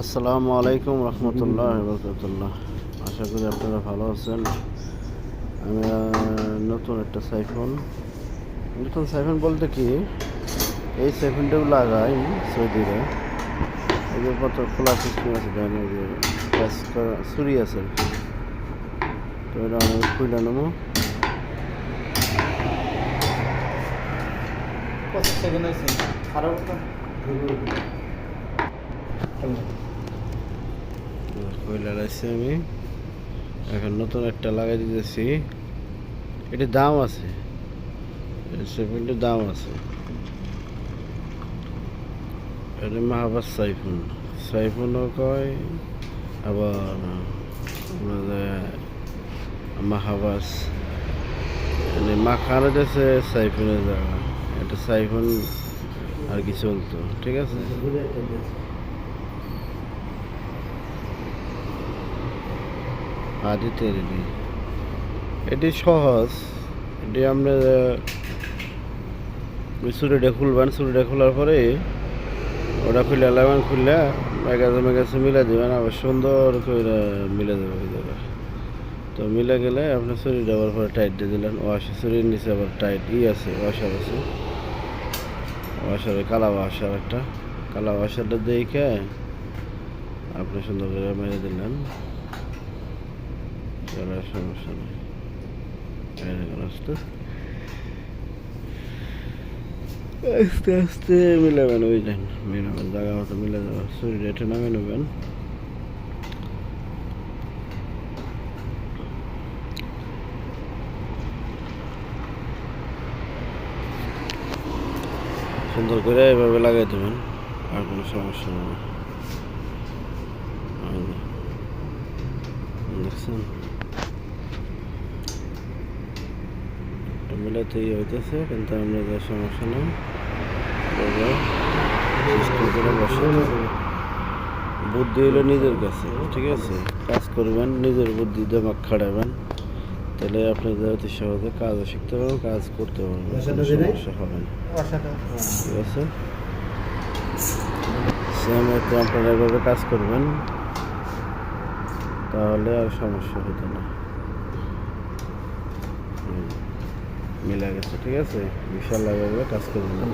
আসসালামু আলাইকুম রহমতুল্লাহ বরকতুল্লাহ। আশা করি আপনারা ভালো আছেন। আমি নতুন একটা সাইফোন। নতুন সাইফোন বলতে কি? এই সাইফোনটাও লাগাই সৌদিরা যে কত খোলা সিস্টেম আছে প্রেস করা ছুরি আছে। তো এটা আমি খুলে নেব। সেকেন্ড খুলে লাইছি আমি। এখন নতুন একটা লাগাই দিতেছি। এটির দাম আছে। সাইফোনটির দাম আছে। এটা মাহাবাস সাইফোন। সাইফোনও কয়, আবার আমাদের মাহাবাস মানে মাখানো যাচ্ছে সাইফোনের জায়গা। এটা সাইফোন আর কি চলতো, ঠিক আছে? আদিতে রেডি এটি সহজ। এটি আমরা চুরিটা খুলবেন চুরিটা খোলার পরে ওটা খুলে লাগান খুললে মেগাজে মেগাজে মিলে দেবেন, আবার সুন্দর করে মিলে দেবে ভিতরে। তো মিলে গেলে আপনি চুরিটা আবার পরে টাইট দিয়ে দিলেন। ওয়াশার চুরির নিচে আবার টাইট ই আছে, ওয়াশার আছে। ওয়াশারে কালা ওয়াশার একটা। কালা ওয়াশারটা দেখে আপনি সুন্দর করে মেরে দিলেন। চলে সমস্যা নেই আস্তে আস্তে মিলাবেন ওই যান মিলাবেন জায়গা মতো মিলে যাবে শরীর এটা নামে নেবেন সুন্দর করে এভাবে লাগাই দেবেন আর কোনো সমস্যা নেই দেখছেন মিলাতেই হইতেছে কিন্তু আমরা যা সমস্যা নেই করে বসে বুদ্ধি হলো নিজের কাছে ঠিক আছে? কাজ করবেন নিজের বুদ্ধি দেমাগ খাড়াবেন তাহলে আপনি যা অতি সহজে কাজও শিখতে পারবেন কাজ করতে পারবেন? সমস্যা হবে না। ঠিক আছে? সেম তো আপনারা এভাবে কাজ করবেন তাহলে আর সমস্যা হতো না। মিলে গেছে ঠিক আছে? বিশাল এভাবে কাজ করবেন